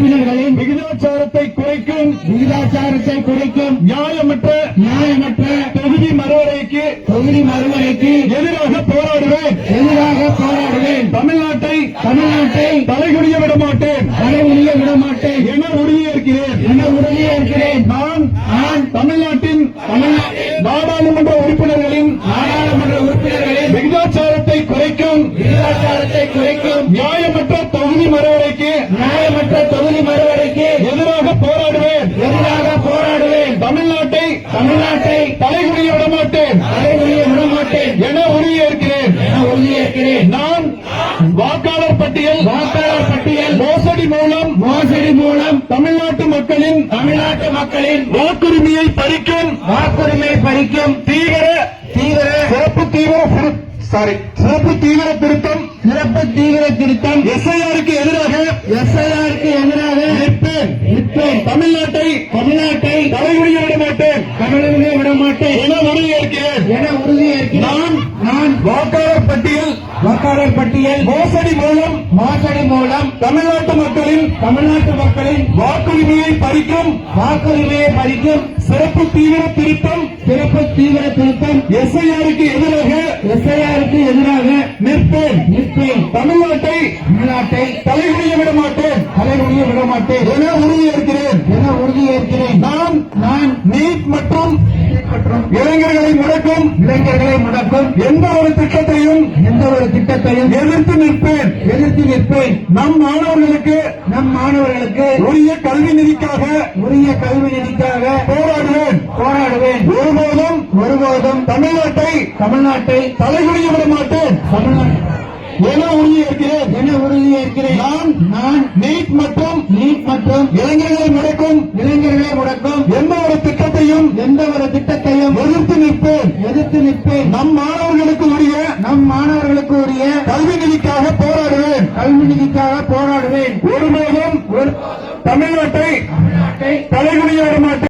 உறுப்பினர்களின் விகிதாச்சாரத்தை குறைக்கும் விகிதாச்சாரத்தை குறைக்கும் நியாயமற்ற நியாயமற்ற தொகுதி மறுவரைக்கு தொகுதி மறுவரைக்கு எதிராக போராடுவேன். எதிராக போராடுவேன். தமிழ்நாட்டை தமிழ்நாட்டை தலைகுனிய விட மாட்டேன் தலைமுடிய விட மாட்டேன் என உறுதியேற்கிறேன் என உறுதியேற்கிறேன் நான் நான் தமிழ்நாட்டின் தமிழ்நாட்டில் நாடாளுமன்ற உறுப்பினர்களின் நாடாளுமன்ற உறுப்பினர்களின் விகிதாச்சாரத்தை குறைக்கும். விகிதாச்சாரத்தை குறைக்கும். நியாயமற்ற தொகுதி மறுவரைக்கு நியாயமற்ற தொகுதி மறுவரைக்கு எதிராக போராடுவேன். எதிராக போராடுவேன். தமிழ்நாட்டை தமிழ்நாட்டை தலைகுனிய விட மாட்டேன் தலைமுடிய விட மாட்டேன் என உறுதியேற்கிறேன். என உறுதியேற்கிறேன். நான் வாக்காளர் பட்டியல் வாக்காளர் பட்டியல் மோசடி மூலம் மோசடி மூலம் தமிழ்நாட்டு மக்களின் தமிழ்நாட்டு மக்களின் வாக்குரிமையை பறிக்கும் வாக்குரிமை பறிக்கும் தீவிர தீவிர சிறப்பு தீவிர சாரி சிறப்பு தீவிர திருத்தம் சிறப்பு தீவிர திருத்தம். எஸ்ஐஆருக்கு எதிராக எஸ்ஐஆருக்கு எதிராக நிற்பேன். நிற்பேன். தமிழ்நாட்டை தமிழ்நாட்டை தலைகுனிய விட மாட்டேன் தமிழகமே விட மாட்டேன் என உறுதியேற்கிறேன் என உறுதியேற்கிறேன் நான் நான் வாக்காளர் பட்டியல் வாக்காளர் பட்டியல் மோசடி மூலம் மோசடி மூலம் தமிழ்நாட்டு மக்களின் தமிழ்நாட்டு மக்களின் வாக்குரிமையை பறிக்கும் வாக்குரிமையை பறிக்கும் சிறப்பு தீவிர திருத்தம் சிறப்பு தீவிர திருத்தம் எஸ்ஐஆருக்கு எதிராக எஸ்ஐஆருக்கு எதிராக நிற்பேன் நிற்பேன் தமிழ்நாட்டை தமிழ்நாட்டை தலைகுனிய விட மாட்டேன் தலைமுடிய விட மாட்டேன் என உறுதியேற்கிறேன். என உறுதியேற்கிறேன். நான் நான் நீட் மற்றும் மற்றும் இளைஞர்களை முடக்கும் இளைஞர்களை முடக்கும் எந்த ஒரு திட்டத்தையும் எந்த ஒரு திட்டத்தையும் எதிர்த்து நிற்பேன் எதிர்த்து நிற்பேன். நம் மாணவர்களுக்கு நம் மாணவர்களுக்கு உரிய கல்வி நிதிக்காக உரிய கல்வி நிதிக்காக போராடுவேன் போராடுவேன் ஒருபோதும் ஒருபோதும் தமிழ்நாட்டை தலைகுனிய விட மாட்டேன். என உறுதியேற்கிறேன் என உறுதியேற்கிறேன் நான் நான் நீட் மற்றும் நீட் மற்றும் இளைஞர்களை முடக்கும் இளைஞர்களை முடக்கும் எந்த ஒரு திட்டத்தையும் எந்த ஒரு திட்டத்தையும் எதிர்த்து நிற்பேன். எதிர்த்து நிற்பேன். நம் மாணவர்களுக்கு உரிய நம் மாணவர்களுக்கு உரிய கல்வி நிதிக்காக போராடுவேன். கல்வி நிதிக்காக போராடுவேன். ஒருபோதும் ஒரு தமிழ்நாட்டை நாட்டை தலைகுனிய விட மாட்டேன்.